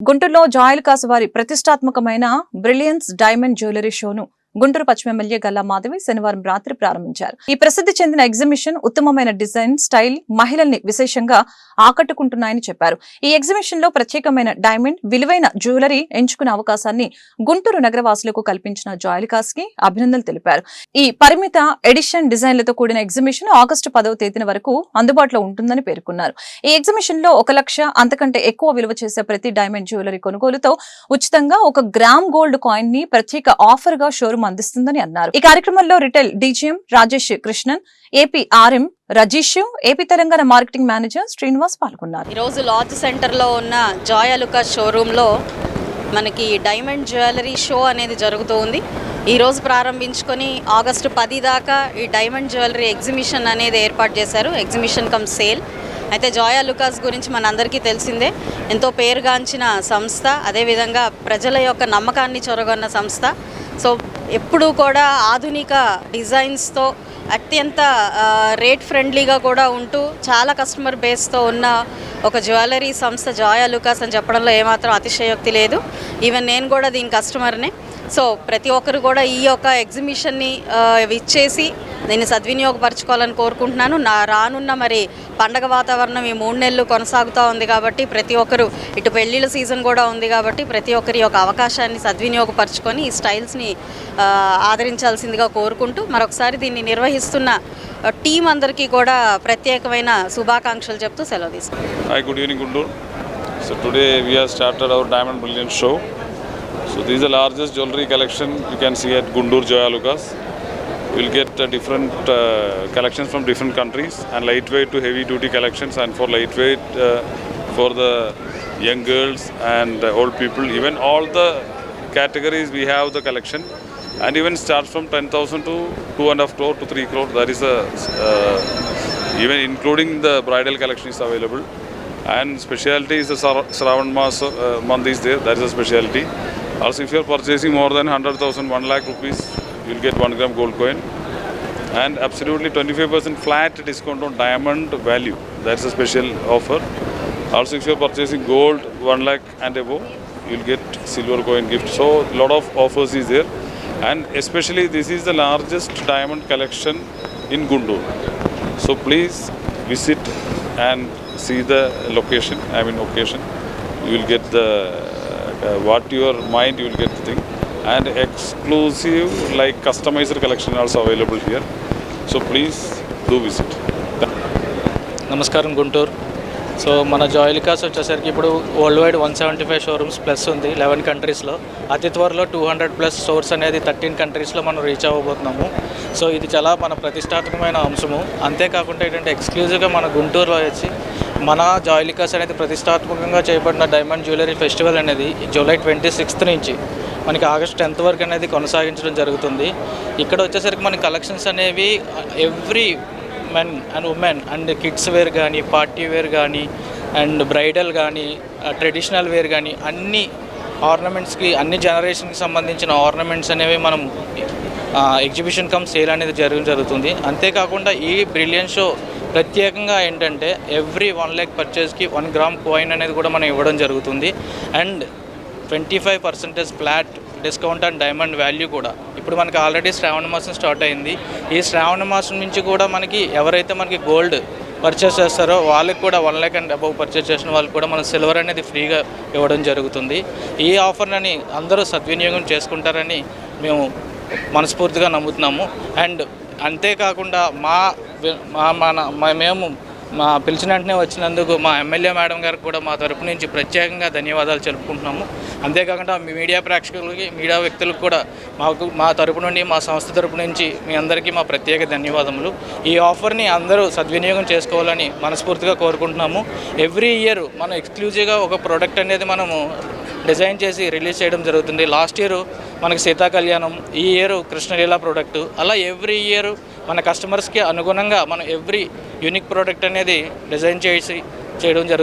గుంటూరులో జాయలుకాస్ కాసువారి ప్రతిష్టాత్మకమైన బ్రిలియన్స్ డైమండ్ జ్యువెలరీ షోను గుంటూరు పశ్చిమ ఎమ్మెల్యే గల్లా మాధవి శనివారం రాత్రి ప్రారంభించారు. ఈ ప్రసిద్ధి చెందిన ఎగ్జిబిషన్ ఉత్తమమైన డిజైన్ స్టైల్ మహిళల్ని విశేషంగా ఆకట్టుకుంటున్నాయని చెప్పారు. ఈ ఎగ్జిబిషన్లో ప్రత్యేకమైన డైమండ్ విలువైన జ్యువెలరీ ఎంచుకునే అవకాశాన్ని గుంటూరు నగరవాసులకు కల్పించిన జాయలికాస్కి అభినందనలు తెలిపారు. ఈ పరిమిత ఎడిషన్ డిజైన్లతో కూడిన ఎగ్జిబిషన్ ఆగస్టు పదవ తేదీన వరకు అందుబాటులో ఉంటుందని పేర్కొన్నారు. ఈ ఎగ్జిబిషన్లో ఒక లక్ష అంతకంటే ఎక్కువ విలువ చేసే ప్రతి డైమండ్ జ్యువెలరీ కొనుగోలుతో ఉచితంగా ఒక గ్రామ్ గోల్డ్ కాయిన్ని ప్రత్యేక ఆఫర్గా షోరూమ్ అందిస్తుందని అన్నారు. ఈ కార్యక్రమంలో retail DGM Rajesh Krishnan AP RM Rajeesh AP Telangana marketing manager Srinivas పాల్గొన్నారు. ఈరోజు లాడ్జ్ సెంటర్లో ఉన్న జాయ్ షోరూమ్ షోరూంలో మనకి డైమండ్ జ్యువెలరీ షో అనేది జరుగుతూ ఉంది. ఈరోజు ప్రారంభించుకొని ఆగస్టు పది దాకా ఈ డైమండ్ జ్యువెలరీ ఎగ్జిబిషన్ అనేది ఏర్పాటు చేశారు. Exhibition cum sale. అయితే జాయా అలుకాస్ గురించి మనందరికీ తెలిసిందే. ఎంతో పేరుగాంచిన సంస్థ అదేవిధంగా ప్రజల యొక్క నమ్మకాన్ని చొరగొన్న సంస్థ. సో ఎప్పుడూ కూడా ఆధునిక డిజైన్స్తో అత్యంత రేట్ ఫ్రెండ్లీగా కూడా ఉంటూ చాలా కస్టమర్ బేస్తో ఉన్న ఒక జ్యువెలరీ సంస్థ జాయా లుకాస్ అని చెప్పడంలో ఏమాత్రం అతిశయోక్తి లేదు. ఈవెన్ నేను కూడా దీని కస్టమర్నే. సో ప్రతి ఒక్కరు కూడా ఈ యొక్క ఎగ్జిబిషన్ని విచ్చేసి దీన్ని సద్వినియోగపరచుకోవాలని కోరుకుంటున్నాను. నా రానున్న మరి పండగ వాతావరణం ఈ మూడు నెలలు కొనసాగుతూ ఉంది కాబట్టి ప్రతి ఒక్కరు ఇటు పెళ్ళిళ్ళ సీజన్ కూడా ఉంది కాబట్టి ప్రతి ఒక్కరి యొక్క అవకాశాన్ని సద్వినియోగపరచుకొని ఈ స్టైల్స్ని ఆదరించాల్సిందిగా కోరుకుంటూ మరొకసారి దీన్ని నిర్వహిస్తున్న టీం అందరికీ కూడా ప్రత్యేకమైన శుభాకాంక్షలు చెప్తూ సెలవు తీసుకుంటాను Hi, good evening, Guntur. So today we have started diamond Diamond show so So this is the collection you collection you Guntur see at You'll get uh, different uh, collections from different countries and lightweight to heavy duty collections and for lightweight uh, for the young girls and uh, old people. Even all the categories we have the collection and even starts from 10,000 to 2.5 crore to 3 crore. That is a uh, even including the bridal collection is available and specialty is the Mas uh, month is there that is a specialty also if you are purchasing more than 100,000 1 lakh rupees you will get 1 gram gold coin and absolutely 25% flat discount on diamond value that's a special offer also if you are purchasing gold 1 lakh and above you will get silver coin gift so a lot of offers is there and especially this is the largest diamond collection in Gundur so please visit and see the location. I mean occasion. You will get the uh, what your mind you will get the thing and exclusive like customized collection also available here. So please do visit నమస్కారం Guntur. So మన జాయిలికాస్ వచ్చేసరికి ఇప్పుడు world wide one seventy five showrooms plus ఉంది eleven కంట్రీస్లో అతి త్వరలో two hundred plus stores అనేది thirteen కంట్రీస్లో మనం రీచ్ అవ్వబోతున్నాము. సో ఇది చాలా మన ప్రతిష్టాత్మకమైన అంశము. అంతేకాకుండా ఏంటంటే ఎక్స్క్లూజివ్గా మన గుంటూరులో వచ్చి మన జాయిలికాస్ అనేది ప్రతిష్టాత్మకంగా చేయబడిన డైమండ్ జ్యువెలరీ ఫెస్టివల్ అనేది జూలై ట్వంటీ సిక్స్త్ నుంచి మనకి ఆగస్ట్ టెన్త్ వరకు అనేది కొనసాగించడం జరుగుతుంది. ఇక్కడ వచ్చేసరికి మన కలెక్షన్స్ అనేవి every men and women and kids wear కానీ పార్టీ వేర్ కానీ అండ్ బ్రైడల్ కానీ ట్రెడిషనల్ వేర్ కానీ అన్నీ ఆర్నమెంట్స్కి అన్ని జనరేషన్కి సంబంధించిన ఆర్నమెంట్స్ అనేవి మనం ఎగ్జిబిషన్ కమ్ సేల్ అనేది జరగడం జరుగుతుంది. అంతేకాకుండా ఈ బ్రిలియన్ షో ప్రత్యేకంగా ఏంటంటే ఎవ్రీ వన్ ల్యాక్ పర్చేస్కి వన్ గ్రామ్ కాయిన్ అనేది కూడా మనం ఇవ్వడం జరుగుతుంది. And twenty five percentage flat discount and diamond value కూడా. ఇప్పుడు మనకి ఆల్రెడీ శ్రావణ మాసం స్టార్ట్ అయింది. ఈ శ్రావణ మాసం నుంచి కూడా మనకి ఎవరైతే మనకి గోల్డ్ పర్చేస్ చేస్తారో వాళ్ళకి కూడా one lakh and above purchase చేసిన వాళ్ళకి కూడా మనం సిల్వర్ అనేది ఫ్రీగా ఇవ్వడం జరుగుతుంది. ఈ ఆఫర్ని అందరూ సద్వినియోగం చేసుకుంటారని మేము మనస్ఫూర్తిగా నమ్ముతున్నాము. అండ్ అంతేకాకుండా మా మా మన మా- మేము మా పిలిచిన వెంటనే వచ్చినందుకు మా ఎమ్మెల్యే మేడం గారికి కూడా మా తరపు నుంచి ప్రత్యేకంగా ధన్యవాదాలు తెలుపుకుంటున్నాము అంతేకాకుండా మీ మీడియా ప్రేక్షకులకి మీడియా వ్యక్తులకు కూడా మాకు మా తరపు నుండి మా సంస్థ తరపు నుంచి మీ అందరికీ మా ప్రత్యేక ధన్యవాదములు. ఈ ఆఫర్ని అందరూ సద్వినియోగం చేసుకోవాలని మనస్ఫూర్తిగా కోరుకుంటున్నాము. ఎవ్రీ ఇయర్ మనం ఎక్స్క్లూజివ్గా ఒక ప్రోడక్ట్ అనేది మనము డిజైన్ చేసి రిలీజ్ చేయడం జరుగుతుంది. లాస్ట్ ఇయర్ మనకి సీతా కళ్యాణం ఈ ఇయర్ కృష్ణలీల ప్రోడక్ట్ అలా ఎవ్రీ ఇయర్ మన కస్టమర్స్కి అనుగుణంగా మనం ఎవ్రీ యూనిక్ ప్రోడక్ట్ అనేది డిజైన్ చేసి చేయడం జరుగుతుంది.